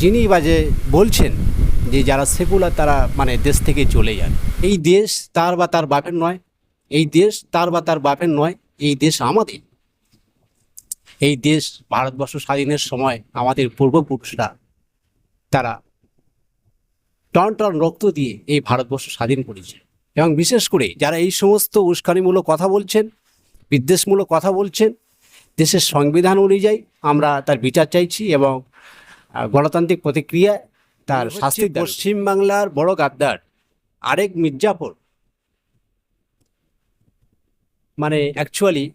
যিনি বা যে বলছেন যে যারা সেকুলার তারা মানে দেশ থেকে চলে যান। এই দেশ তার বা তার বাপের নয়, এই দেশ তার বা তার বাপের নয়, এই দেশ আমাদের। এই দেশ ভারতবর্ষ স্বাধীনের সময় আমাদের পূর্বপুরুষরা তারা টন টন রক্ত দিয়ে এই ভারতবর্ষ স্বাধীন করেছে। এবং বিশেষ করে যারা এই সমস্ত উস্কানিমূলক কথা বলছেন, বিদ্বেষমূলক কথা বলছেন, দেশের সংবিধান অনুযায়ী আমরা তার বিচার চাইছি এবং গণতান্ত্রিক প্রতিক্রিয়া তার শাস্তি পশ্চিমবাংলার বড় গাদ্দার আরেক মির্জাফর মানে অ্যাকচুয়ালি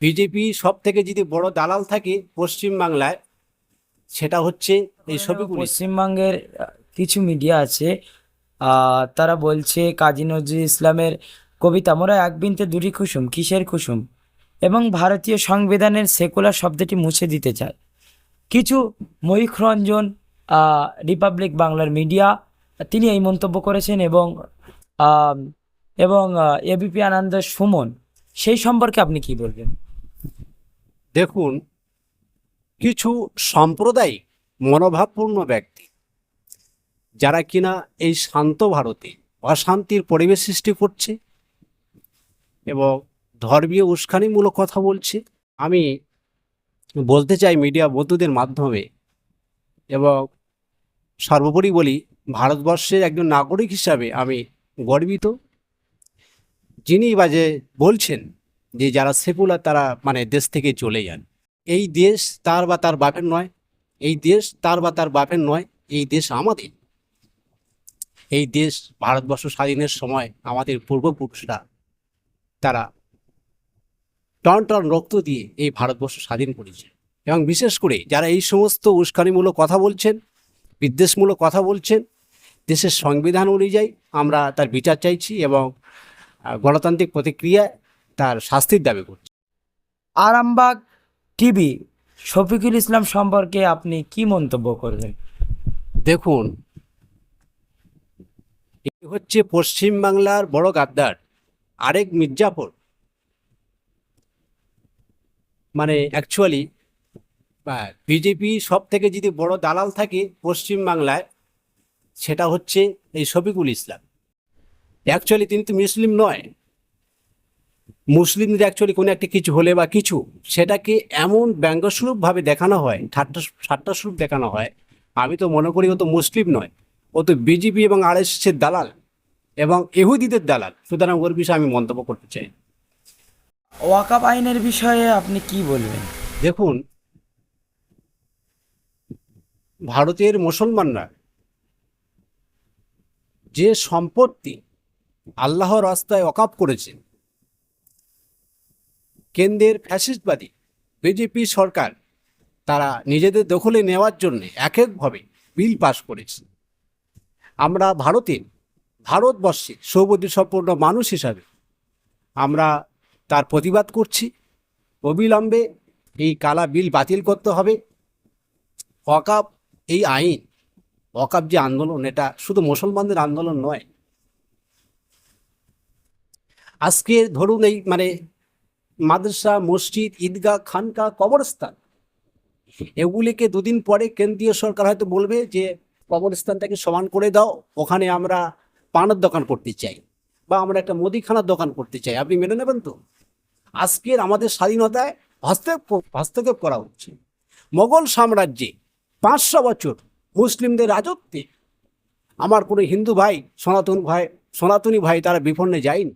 বিজেপি সব থেকে যদি বড় দালাল থাকে পশ্চিমবাংলায় সেটা হচ্ছে এই ছবিগুলি। পশ্চিমবঙ্গের কিছু মিডিয়া আছে তারা বলছে কাজী নজরুল ইসলামের কবিতা মোরা এক বিনতে দুটি কুসুম কিসের কুসুম? এবং ভারতীয় সংবিধানের সেকুলার শব্দটি মুছে দিতে চায়। কিছু ময়ূখ রঞ্জন রিপাবলিক বাংলার মিডিয়া তিনি এই মন্তব্য করেছেন এবং এবং এবিপি আনন্দ সুমন, সেই সম্পর্কে আপনি কি বলবেন? দেখুন, কিছু সাম্প্রদায়িক, মনোভাবপূর্ণ ব্যক্তি, যারা কিনা এই শান্ত ভারতে অশান্তির পরিবেশ সৃষ্টি করছে এবং ধর্মীয় উস্কানিমূলক কথা বলছে, আমি বলতে চাই মিডিয়া বন্ধুদের মাধ্যমে এবং সর্বোপরি বলি ভারতবর্ষের একজন নাগরিক হিসাবে আমি গর্বিত। যিনি বা যে বলছেন যে যারা সেকুলার তারা মানে দেশ থেকে চলে যান। এই দেশ তার বা তার বাপের নয়, এই দেশ তার বা তার বাপের নয়, এই দেশ আমাদের। এই দেশ ভারতবর্ষ স্বাধীনের সময় আমাদের পূর্বপুরুষরা তারা টন টন রক্ত দিয়ে এই ভারতবর্ষ স্বাধীন করেছে। এবং বিশেষ করে যারা এই সমস্ত উস্কানিমূলক কথা বলছেন বিদ্বেষমূলক কথা বলছেন দেশের সংবিধান অনুযায়ী আমরা তার বিচার চাইছি এবং গণতান্ত্রিক প্রতিক্রিয়ায় তার শাস্তির দাবি করছি। আরামবাগ টিভি শফিকুল ইসলাম সম্পর্কে আপনি কি মন্তব্য করবেন? দেখুন এটি হচ্ছে পশ্চিমবাংলার বড় গাদ্দার আরেক মির্জাফর মানে অ্যাকচুয়ালি বিজেপি সব থেকে যদি বড় দালাল থাকে পশ্চিমবাংলায় সেটা হচ্ছে এই শফিকুল ইসলাম। অ্যাকচুয়ালি তিনি তো মুসলিম নয়। মুসলিমদের অ্যাকচুয়ালি কোনো একটা কিছু হলে বা কিছু, সেটাকে এমন ব্যঙ্গস্বরূপভাবে দেখানো হয়, ঠাট্টা, ঠাট্টাস্বরূপ দেখানো হয়, আমি তো মনে করি ও তো মুসলিম নয়। ও তো বিজেপি এবং আরএসএসের দালাল এবং এহুদিদের দালাল। সুতরাং ওর বিষয়ে আমি মন্তব্য করতে চাই। ওয়াকাব আইনের বিষয়ে আপনি কি বলবেন? দেখুন, ভারতের মুসলমানরা যে সম্পত্তি আল্লাহর রাস্তায় অকাপ করেছেন, কেন্দ্রের ফ্যাসিস্টবাদী বিজেপি সরকার, তারা নিজেদের দখলে নেওয়ার জন্য এক একভাবে বিল পাশ করেছে। আমরা ভারতের ভারতবর্ষে সৌবদী সম্পন্ন মানুষ হিসাবে আমরা তার প্রতিবাদ করছি। অবিলম্বে এই কালা বিল বাতিল করতে হবে। ওয়াকাব এই আইন ওয়াকাব যে আন্দোলন, এটা শুধু মুসলমানদের আন্দোলন নয়। আজকে ধরুন এই মানে মাদ্রাসা, মসজিদ, ঈদগাহ খানকা কবরস্থান, এগুলিকে দুদিন পরে কেন্দ্রীয় সরকার হয়তো বলবে যে, কবরস্থানটাকে সমান করে দাও, ওখানে আমরা পানের দোকান করতে চাই বা আমরা একটা মুদিখানার দোকান করতে চাই। আপনি মেনে নেবেন তো? আজকের আমাদের স্বাধীনতায় হস্তক্ষেপ হস্তক্ষেপ করা হচ্ছে। মোগল সাম্রাজ্যে পাঁচশো বছর মুসলিমদের রাজত্বে আমার কোনো হিন্দু ভাই, সনাতন ভাই, সনাতনী ভাই তারা বিপন্নে যায়নি।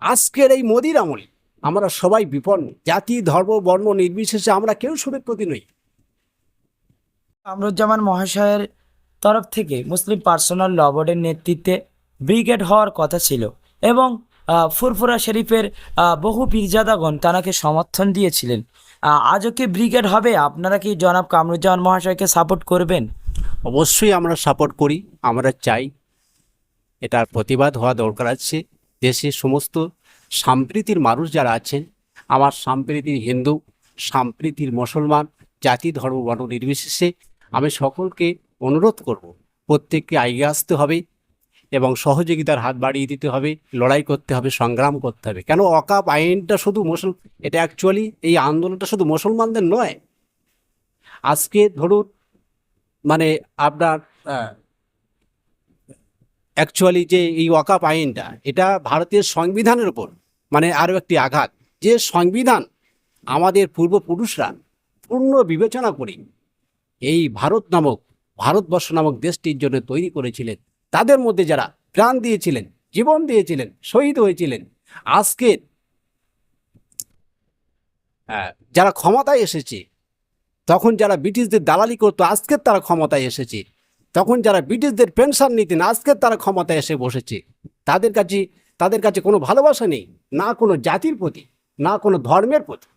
আজকের এই মোদির আমলে আমরা সবাই বিপন্ন। জাতি, ধর্ম, বর্ণ নির্বিশেষে আমরা কেউ সুরক্ষতি নই। কামরুজ্জামান মহাশয়ের তরফ থেকে মুসলিম পার্সোনাল ল বোর্ডের নেতৃত্বে ব্রিগেড হওয়ার কথা ছিল এবং ফুরফুরা শরীফের বহু পীরজাদাগণ তানাকে সমর্থন দিয়েছিলেন। আজও কি ব্রিগেড হবে? আপনারা কি জনাব কামরুজ্জামান মহাশয়কে সাপোর্ট করবেন? অবশ্যই আমরা সাপোর্ট করি, আমরা চাই। এটার প্রতিবাদ হওয়া দরকার আছে। দেশে সমস্ত সাম্প্রীতির মানুষ যারা আছেন, আমার সম্প্রীতির হিন্দু, সাম্প্রীতির মুসলমান, জাতি, ধর্ম, বর্ণ নির্বিশেষে আমি সকলকে অনুরোধ করব, প্রত্যেককে এগিয়ে আসতে হবে। এবং সহযোগিতার হাত বাড়িয়ে দিতে হবে, লড়াই করতে হবে, সংগ্রাম করতে হবে। কেন অকাপ আইনটা শুধু মুসল এটা অ্যাকচুয়ালি এই আন্দোলনটা শুধু মুসলমানদের নয়। আজকে ধরুন মানে আপনার অ্যাকচুয়ালি যে এই ওয়াকাপ আইনটা, এটা ভারতীয় সংবিধানের উপর মানে আরও একটি আঘাত। যে সংবিধান আমাদের পূর্বপুরুষরা পূর্ণ বিবেচনা করে এই ভারত নামক, ভারতবর্ষ নামক দেশটির জন্য তৈরি করেছিলেন তাদের মধ্যে যারা প্রাণ দিয়েছিলেন জীবন দিয়েছিলেন শহীদ হয়েছিলেন আজকের আহ, যারা ক্ষমতায় এসেছে তখন যারা ব্রিটিশদের দালালি করতো আজকের তারা ক্ষমতায় এসেছে। তখন যারা ব্রিটিশদের পেনশন নিতেন আজকের তারা ক্ষমতায় এসে বসেছে। তাদের কাছে তাদের কাছে কোনো ভালোবাসা নেই না কোনো জাতির প্রতি না কোনো ধর্মের প্রতি।